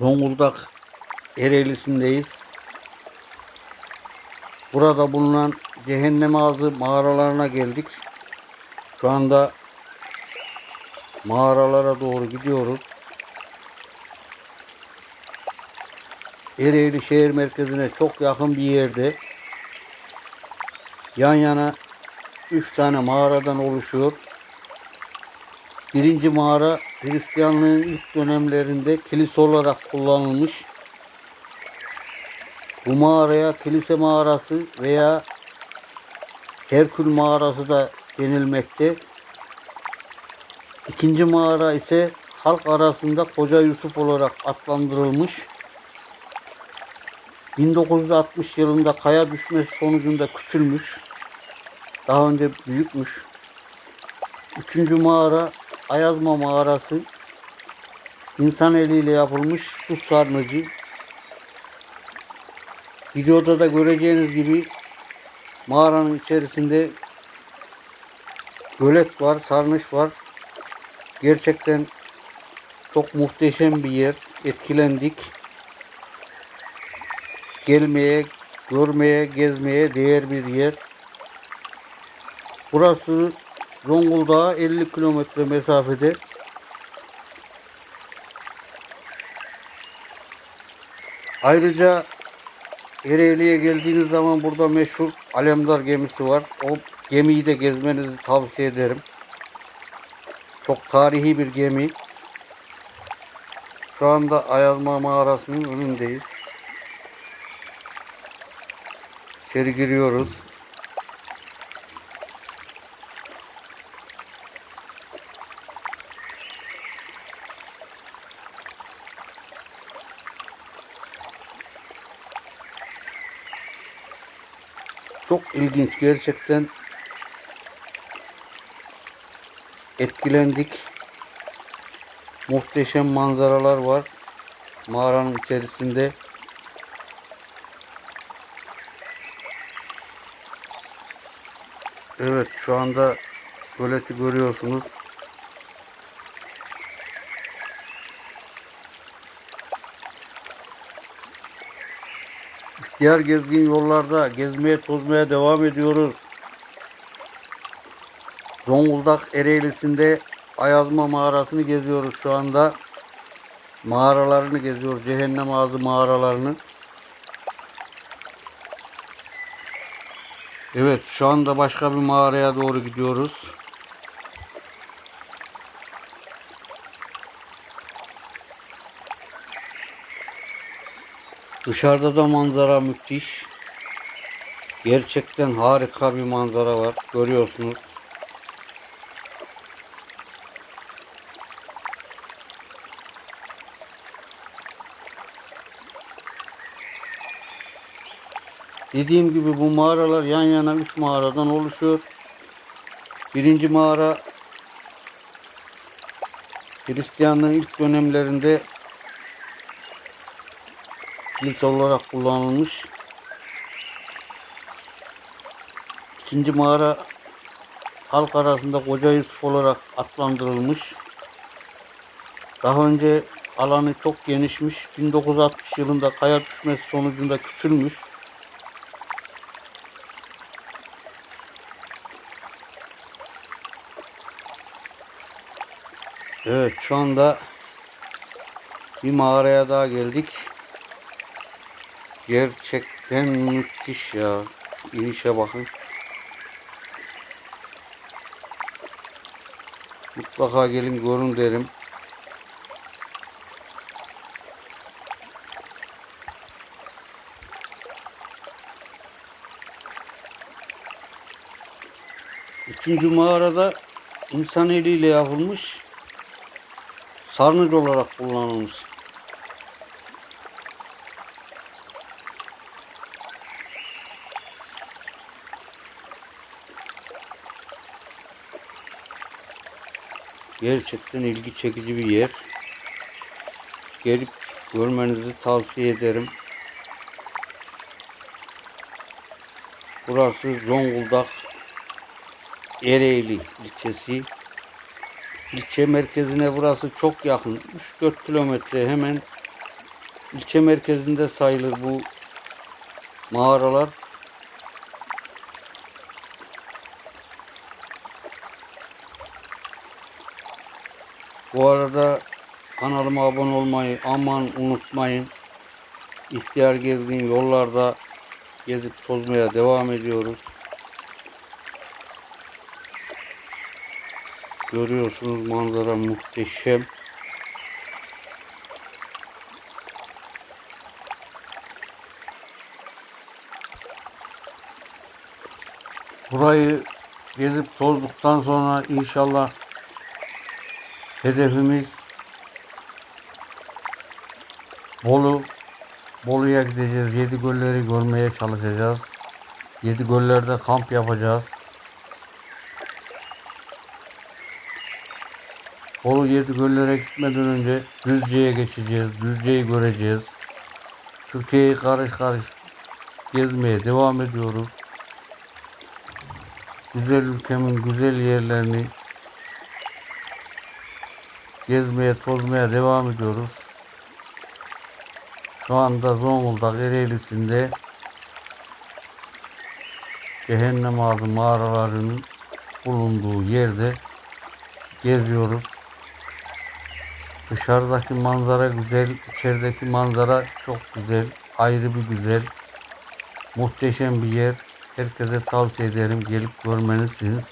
Zonguldak Ereğlisi'ndeyiz. Burada bulunan Cehennem Ağzı mağaralarına geldik. Şu anda mağaralara doğru gidiyoruz. Ereğli şehir merkezine çok yakın bir yerde yan yana üç tane mağaradan oluşuyor. Birinci mağara Hristiyanlığın ilk dönemlerinde kilise olarak kullanılmış. Bu mağaraya kilise mağarası veya Herkül mağarası da denilmekte. İkinci mağara ise halk arasında Koca Yusuf olarak adlandırılmış. 1960 yılında kaya düşmesi sonucunda küçülmüş. Daha önce büyükmüş. Üçüncü mağara Ayazma mağarası. İnsan eliyle yapılmış su sarnıcı. Videoda da göreceğiniz gibi mağaranın içerisinde gölet var, sarnıç var. Gerçekten çok muhteşem bir yer. Etkilendik. Gelmeye, görmeye, gezmeye değer bir yer. Burası Zonguldak'a 50 kilometre mesafede. Ayrıca Ereğli'ye geldiğiniz zaman burada meşhur Alemdar gemisi var. O gemiyi de gezmenizi tavsiye ederim. Çok tarihi bir gemi. Şu anda Ayazma mağarasının önündeyiz. İçeri giriyoruz. Çok ilginç gerçekten etkilendik. Muhteşem manzaralar var mağaranın içerisinde. Evet şu anda göleti görüyorsunuz. İhtiyar gezgin yollarda gezmeye tozmaya devam ediyoruz. Zonguldak Ereğlisi'nde Ayazma mağarasını geziyoruz şu anda. Mağaralarını geziyoruz. Cehennem ağzı mağaralarını. Evet şu anda başka bir mağaraya doğru gidiyoruz. Dışarıda da manzara müthiş. Gerçekten harika bir manzara var. Görüyorsunuz. Dediğim gibi bu mağaralar yan yana üç mağaradan oluşuyor. Birinci mağara Hristiyanlığın ilk dönemlerinde kilise olarak kullanılmış. İkinci mağara halk arasında Koca Yusuf olarak adlandırılmış. Daha önce alanı çok genişmiş. 1960 yılında kaya düşmesi sonucunda küçülmüş. Evet şu anda bir mağaraya daha geldik. Gerçekten müthiş ya. Şu inişe bakın. Mutlaka gelin görün derim. Üçüncü mağarada insan eliyle yapılmış sarnıç olarak kullanılmış. Gerçekten ilgi çekici bir yer. Gelip görmenizi tavsiye ederim. Burası Zonguldak Ereğli ilçesi. İlçe merkezine burası çok yakın. 3-4 kilometre hemen ilçe merkezinde sayılır bu mağaralar. Bu arada kanalıma abone olmayı aman unutmayın. İhtiyar gezgin yollarda gezip tozmaya devam ediyoruz. Görüyorsunuz manzara muhteşem. Burayı gezip tozduktan sonra inşallah hedefimiz Bolu Bolu'ya gideceğiz. Yedi gölleri görmeye çalışacağız. Yedi göllerde kamp yapacağız. Bolu yedi göllere gitmeden önce Düzce'ye geçeceğiz. Düzce'yi göreceğiz. Türkiye'yi karış karış gezmeye devam ediyoruz. Güzel ülkemin güzel yerlerini gezmeye, tozmaya devam ediyoruz. Şu anda Zonguldak Ereğlisi'nde Cehennem Ağzı mağaralarının bulunduğu yerde geziyoruz. Dışarıdaki manzara güzel, içerideki manzara çok güzel, ayrı bir güzel, muhteşem bir yer. Herkese tavsiye ederim gelip görmelisiniz.